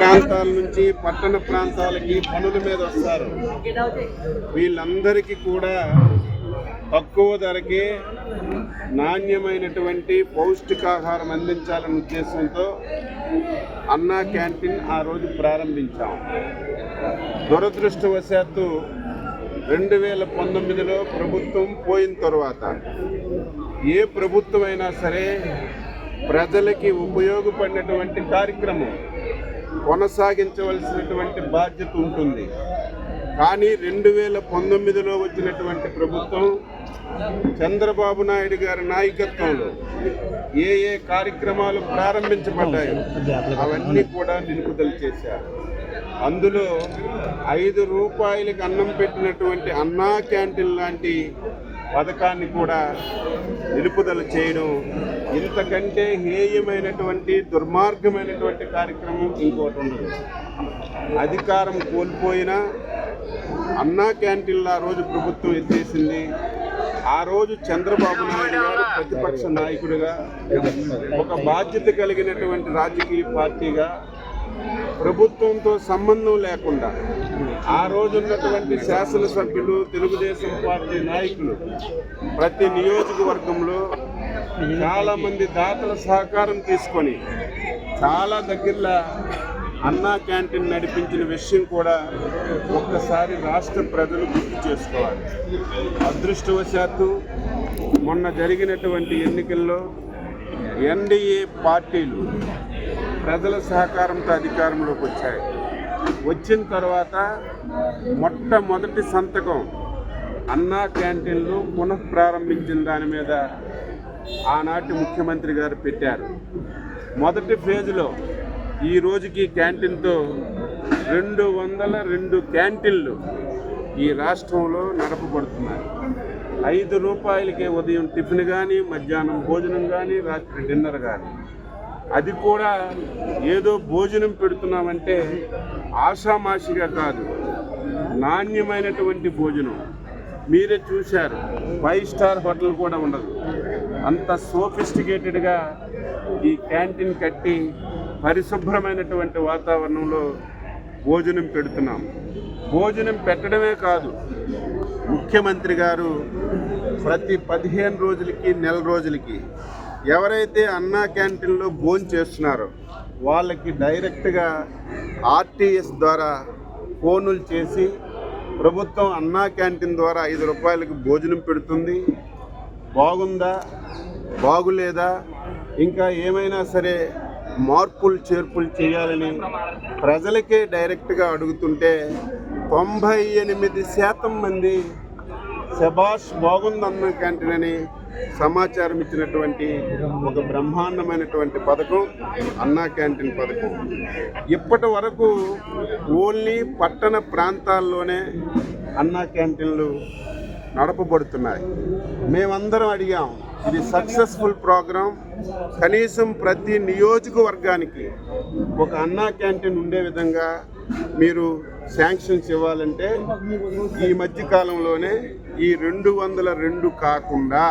ప్రాంతాల నుంచి పట్టణ ప్రాంతాలకి పనుల మీద వస్తారు. వీళ్ళందరికీ కూడా తక్కువ ధరకే నాణ్యమైనటువంటి పౌష్టికాహారం అందించాలనే ఉద్దేశంతో అన్నా క్యాంటీన్ ఆ రోజు ప్రారంభించాం. దురదృష్టవశాత్తు రెండు వేల పంతొమ్మిదిలో ప్రభుత్వం పోయిన తర్వాత ఏ ప్రభుత్వమైనా సరే ప్రజలకి ఉపయోగపడినటువంటి కార్యక్రమం కొనసాగించవలసినటువంటి బాధ్యత ఉంటుంది. కానీ రెండు వేల పంతొమ్మిదిలో వచ్చినటువంటి ప్రభుత్వం చంద్రబాబు నాయుడు గారి నాయకత్వంలో ఏ ఏ కార్యక్రమాలు ప్రారంభించబడ్డాయో అవన్నీ కూడా నిలుపుదల చేశారు. అందులో ఐదు రూపాయలకు అన్నం పెట్టినటువంటి అన్నా క్యాంటీన్ లాంటి పథకాన్ని కూడా నిలుపుదల చేయడం ఇంతకంటే హేయమైనటువంటి దుర్మార్గమైనటువంటి కార్యక్రమం ఇంకోటి ఉండదు. అధికారం కోల్పోయినా అన్నా క్యాంటీన్లు ఆ రోజు ప్రభుత్వం ఎత్తేసింది. ఆ రోజు చంద్రబాబు నాయుడు గారు ప్రతిపక్ష నాయకుడిగా ఒక బాధ్యత కలిగినటువంటి రాజకీయ పార్టీగా ప్రభుత్వంతో సంబంధం లేకుండా ఆ రోజు ఉన్నటువంటి శాసనసభ్యులు తెలుగుదేశం పార్టీ నాయకులు ప్రతి నియోజకవర్గంలో చాలా మంది దాతల సహకారం తీసుకొని చాలా దగ్గరలో అన్నా క్యాంటీన్ నడిపించిన విషయం కూడా ఒక్కసారి రాష్ట్ర ప్రజలు గుర్తు చేసుకోవాలి. అదృష్టవశాత్తు మొన్న జరిగినటువంటి ఎన్నికల్లో ఎన్డీఏ పార్టీలు ప్రజల సహకారంతో అధికారంలోకి వచ్చాయి. వచ్చిన తర్వాత మొట్టమొదటి సంతకం అన్నా క్యాంటీన్లు పునఃప్రారంభించిన దాని మీద ఆనాటి ముఖ్యమంత్రి గారు పెట్టారు. మొదటి ఫేజ్లో ఈ రోజుకి క్యాంటీన్తో రెండు వందల రెండు క్యాంటీన్లు ఈ రాష్ట్రంలో నడపబడుతున్నాయి ఐదు రూపాయలకే ఉదయం టిఫిన్ కానీ మధ్యాహ్నం భోజనం కానీ రాత్రి డిన్నర్ కానీ అది కూడా ఏదో భోజనం పెడుతున్నామంటే ఆషామాషిగా కాదు. నాణ్యమైనటువంటి భోజనం. మీరే చూశారు. ఫైవ్ స్టార్ హోటల్ కూడా ఉండదు. అంత సోఫిస్టికేటెడ్గా ఈ క్యాంటీన్ కట్టి పరిశుభ్రమైనటువంటి వాతావరణంలో భోజనం పెడుతున్నాం. భోజనం పెట్టడమే కాదు ముఖ్యమంత్రి గారు ప్రతి పదిహేను రోజులకి నెల రోజులకి ఎవరైతే అన్నా క్యాంటీన్లో భోజనం చేస్తున్నారో వాళ్ళకి డైరెక్ట్గా ఆర్టీఎస్ ద్వారా ఫోనులు చేసి ప్రభుత్వం అన్నా క్యాంటీన్ ద్వారా ఐదు రూపాయలకి భోజనం పెడుతుంది. బాగుందా బాగులేదా ఇంకా ఏమైనా సరే మార్పులు చేర్పులు చేయాలని ప్రజలకే డైరెక్ట్గా అడుగుతుంటే తొంభై ఎనిమిది శాతం మంది శబాష్ బాగుందన్న క్యాంటీన్ అని సమాచారం ఇచ్చినటువంటి ఒక బ్రహ్మాండమైనటువంటి పథకం అన్నా క్యాంటీన్ పథకం. ఇప్పటి వరకు ఓన్లీ పట్టణ ప్రాంతాల్లోనే అన్నా క్యాంటీన్లు నడపబడుతున్నాయి. మేమందరం అడిగాం ఇది సక్సెస్ఫుల్ ప్రోగ్రాం. కనీసం ప్రతి నియోజకవర్గానికి ఒక అన్నా క్యాంటీన్ ఉండే విధంగా మీరు శాంక్షన్స్ ఇవ్వాలంటే ఈ మధ్య కాలంలోనే ఈ రెండు వందల రెండు కాకుండా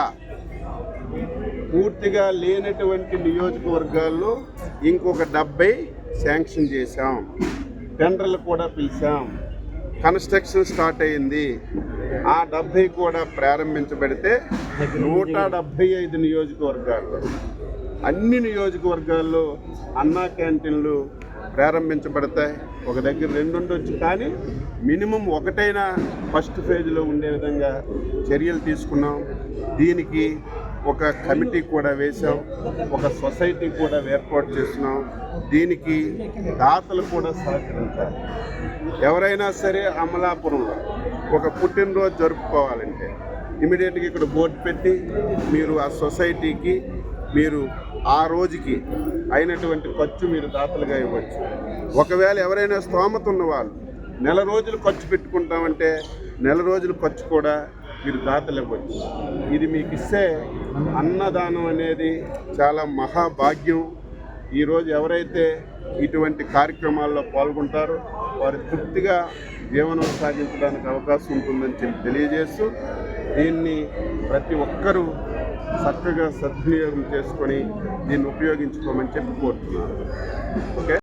పూర్తిగా లేనటువంటి నియోజకవర్గాల్లో ఇంకొక డెబ్బై శాంక్షన్ చేశాం. టెండర్లు కూడా పిలిచాం. కన్స్ట్రక్షన్ స్టార్ట్ అయింది ఆ డెబ్బై కూడా ప్రారంభించబడితే నూట డెబ్బై ఐదు నియోజకవర్గాల్లో అన్ని నియోజకవర్గాల్లో అన్నా క్యాంటీన్లు ప్రారంభించబడతాయి. ఒక దగ్గర రెండు ఉండొచ్చు కానీ మినిమం ఒకటైనా ఫస్ట్ ఫేజ్లో ఉండే విధంగా చర్యలు తీసుకున్నాం. దీనికి ఒక కమిటీ కూడా వేశాం ఒక సొసైటీ కూడా ఏర్పాటు చేస్తున్నాం. దీనికి దాతలు కూడా సహకరించాలి. ఎవరైనా సరే అమలాపురంలో ఒక పుట్టినరోజు జరుపుకోవాలంటే ఇమీడియట్గా ఇక్కడ బోర్డు పెట్టి మీరు ఆ సొసైటీకి మీరు ఆ రోజుకి అయినటువంటి ఖర్చు మీరు దాతలుగా ఇవ్వచ్చు. ఒకవేళ ఎవరైనా స్తోమత ఉన్న వాళ్ళు నెల రోజులు ఖర్చు పెట్టుకుంటామంటే నెల రోజులు ఖర్చు కూడా మీరు దాతలు ఇవ్వచ్చు ఇది మీకు ఇస్తే అన్నదానం అనేది చాలా మహాభాగ్యం. ఈరోజు ఎవరైతే ఇటువంటి కార్యక్రమాల్లో పాల్గొంటారో వారు తృప్తిగా జీవనం సాగించడానికి అవకాశం ఉంటుందని చెప్పి తెలియజేస్తూ దీన్ని ప్రతి ఒక్కరూ చక్కగా సద్వినియోగం చేసుకొని దీన్ని ఉపయోగించుకోమని చెప్పి కోరుతున్నాను. ఓకే?